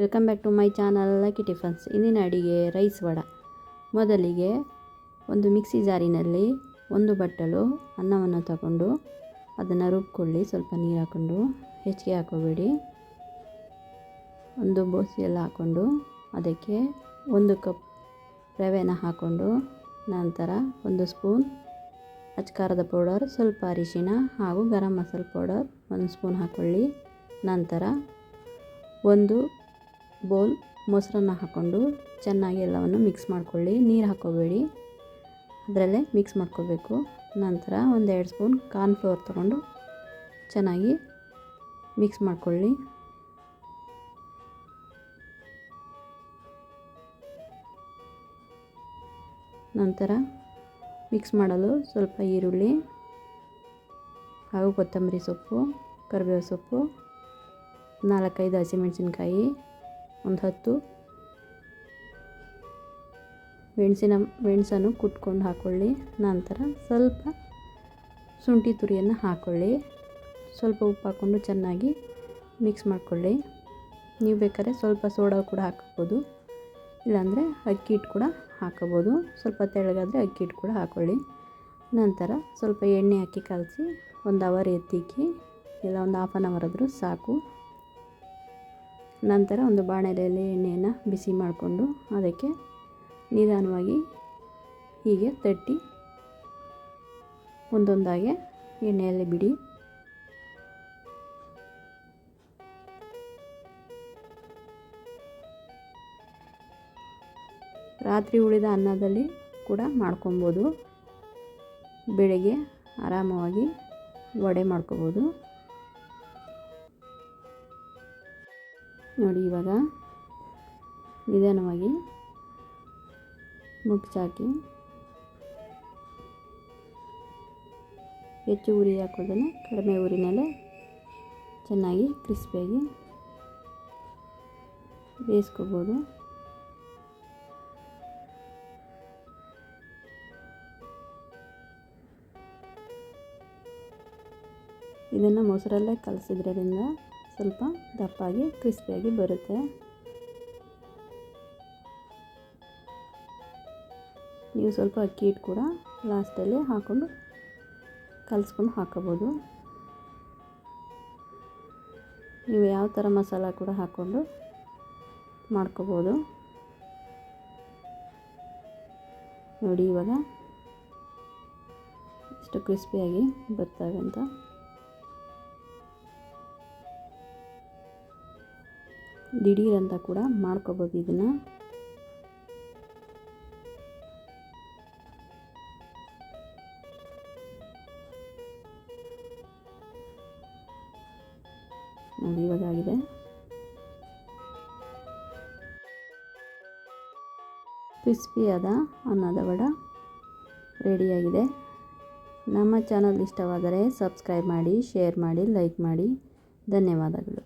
Welcome back to my channel lucky tiffins ಇಂದಿನ ಅಡಿಗೆ rice vada. ಮೊದಲಿಗೆ ಒಂದು ಮಿಕ್ಸಿ ಜಾರಿನಲ್ಲಿ ಒಂದು ಬಟ್ಟಲು ಅನ್ನವನ್ನು ತಗೊಂಡು ಅದನ್ನು ರುಬ್ಕೊಳ್ಳಿ, ಸ್ವಲ್ಪ ನೀರು ಹಾಕ್ಕೊಂಡು ಹೆಚ್ಚಿಗೆ ಹಾಕೋಬೇಡಿ. ಒಂದು ಬೋಸಿಯೆಲ್ಲ ಹಾಕ್ಕೊಂಡು ಅದಕ್ಕೆ ಒಂದು ಕಪ್ ರವೆನ ಹಾಕ್ಕೊಂಡು ನಂತರ ಒಂದು ಸ್ಪೂನ್ ಅಚ್ಕಾರದ ಪೌಡರ್, ಸ್ವಲ್ಪ ಅರಿಶಿನ ಹಾಗೂ ಗರಂ ಮಸಾಲೆ ಪೌಡರ್ ಒಂದು ಸ್ಪೂನ್ ಹಾಕ್ಕೊಳ್ಳಿ ನಂತರ ಒಂದು ಬೌಲ್ ಮೊಸರನ್ನ ಹಾಕ್ಕೊಂಡು ಚೆನ್ನಾಗಿ ಎಲ್ಲವನ್ನು ಮಿಕ್ಸ್ ಮಾಡ್ಕೊಳ್ಳಿ. ನೀರು ಹಾಕ್ಕೋಬೇಡಿ ಅದರಲ್ಲೇ ಮಿಕ್ಸ್ ಮಾಡ್ಕೋಬೇಕು. ನಂತರ ಒಂದು ಎರಡು ಸ್ಪೂನ್ ಕಾರ್ನ್ಫ್ಲೋರ್ ತೊಗೊಂಡು ಚೆನ್ನಾಗಿ ಮಿಕ್ಸ್ ಮಾಡ್ಕೊಳ್ಳಿ. ನಂತರ ಮಿಕ್ಸ್ ಮಾಡಲು ಸ್ವಲ್ಪ ಈರುಳ್ಳಿ, ಹಾಗೂ ಕೊತ್ತಂಬರಿ ಸೊಪ್ಪು, ಕರಿಬೇವು ಸೊಪ್ಪು, ನಾಲ್ಕೈದು ಹಸಿಮೆಣಸಿನ್ಕಾಯಿ ಒಂದು ಹತ್ತು ಮೆಣಸಿನ ಮೆಣಸನ್ನು ಕುಟ್ಕೊಂಡು ಹಾಕ್ಕೊಳ್ಳಿ ನಂತರ ಸ್ವಲ್ಪ ಶುಂಠಿ ತುರಿಯನ್ನು ಹಾಕ್ಕೊಳ್ಳಿ ಸ್ವಲ್ಪ ಉಪ್ಪು ಹಾಕ್ಕೊಂಡು ಚೆನ್ನಾಗಿ ಮಿಕ್ಸ್ ಮಾಡಿಕೊಳ್ಳಿ. ನೀವು ಬೇಕಾದ್ರೆ ಸ್ವಲ್ಪ ಸೋಡಾ ಕೂಡ ಹಾಕ್ಬೋದು ಇಲ್ಲಾಂದರೆ ಅಕ್ಕಿ ಹಿಟ್ಟು ಕೂಡ ಹಾಕೋಬೋದು ಸ್ವಲ್ಪ ತೆಳ್ಳಗಾದರೆ ಅಕ್ಕಿ ಹಿಟ್ಟು ಕೂಡ ಹಾಕ್ಕೊಳ್ಳಿ ನಂತರ ಸ್ವಲ್ಪ ಎಣ್ಣೆ ಹಾಕಿ ಕಲಸಿ ಒಂದು ಅವರ್ ಎತ್ತಿಕ್ಕಿ, ಇಲ್ಲ ಒಂದು ಹಾಫ್ ಆನ್ ಅವರ್ ಆದರೂ ಸಾಕು. ನಂತರ ಒಂದು ಬಾಣಲೆಯಲ್ಲಿ ಎಣ್ಣೆಯನ್ನು ಬಿಸಿ ಮಾಡಿಕೊಂಡು ಅದಕ್ಕೆ ನಿಧಾನವಾಗಿ ಹೀಗೆ ತಟ್ಟಿ ಒಂದೊಂದಾಗೆ ಎಣ್ಣೆಯಲ್ಲಿ ಬಿಡಿ. ರಾತ್ರಿ ಉಳಿದ ಅನ್ನದಲ್ಲಿ ಕೂಡ ಮಾಡ್ಕೊಬೋದು. ಬೆಳಗ್ಗೆ ಆರಾಮವಾಗಿ ವಡೆ ಮಾಡ್ಕೋಬೋದು. ನೋಡಿ ಇವಾಗ ನಿಧಾನವಾಗಿ ಮುಗ್ಚಾಕಿ ಹೆಚ್ಚು ಉರಿ ಹಾಕೋದನ್ನು ಕಡಿಮೆ ಉರಿನಲ್ಲೇ ಚೆನ್ನಾಗಿ ಕ್ರಿಸ್ಪಿಯಾಗಿ ಬೇಯಿಸ್ಕೋಬೋದು. ಇದನ್ನು ಮೊಸರಲ್ಲೇ ಕಲಸಿದ್ರಿಂದ ಸ್ವಲ್ಪ ದಪ್ಪಾಗಿ, ಕ್ರಿಸ್ಪಿಯಾಗಿ ಬರುತ್ತೆ. ನೀವು ಸ್ವಲ್ಪ ಅಕ್ಕಿ ಹಿಟ್ಟು ಕೂಡ ಲಾಸ್ಟಲ್ಲಿ ಹಾಕ್ಕೊಂಡು ಕಲಸ್ಕೊಂಡು ಹಾಕೋಬೋದು. ನೀವು ಯಾವ ಥರ ಮಸಾಲ ಕೂಡ ಹಾಕ್ಕೊಂಡು ಮಾಡ್ಕೋಬೋದು. ನೋಡಿ ಇವಾಗ ಎಷ್ಟು ಕ್ರಿಸ್ಪಿಯಾಗಿ ಬರ್ತವೆ ಅಂತ. ದಿಢೀರ್ ಅಂತ ಕೂಡ ಮಾಡ್ಕೋಬೋದು ಇದನ್ನು. ನೋಡಿ ಇವಾಗ ಆಗಿದೆ. ಕ್ರಿಸ್ಪಿಯಾದ ಅನ್ನದ ವಡ ರೆಡಿಯಾಗಿದೆ ನಮ್ಮ ಚಾನಲ್ ಇಷ್ಟವಾದರೆ ಸಬ್ಸ್ಕ್ರೈಬ್ ಮಾಡಿ, ಶೇರ್ ಮಾಡಿ, ಲೈಕ್ ಮಾಡಿ. ಧನ್ಯವಾದಗಳು.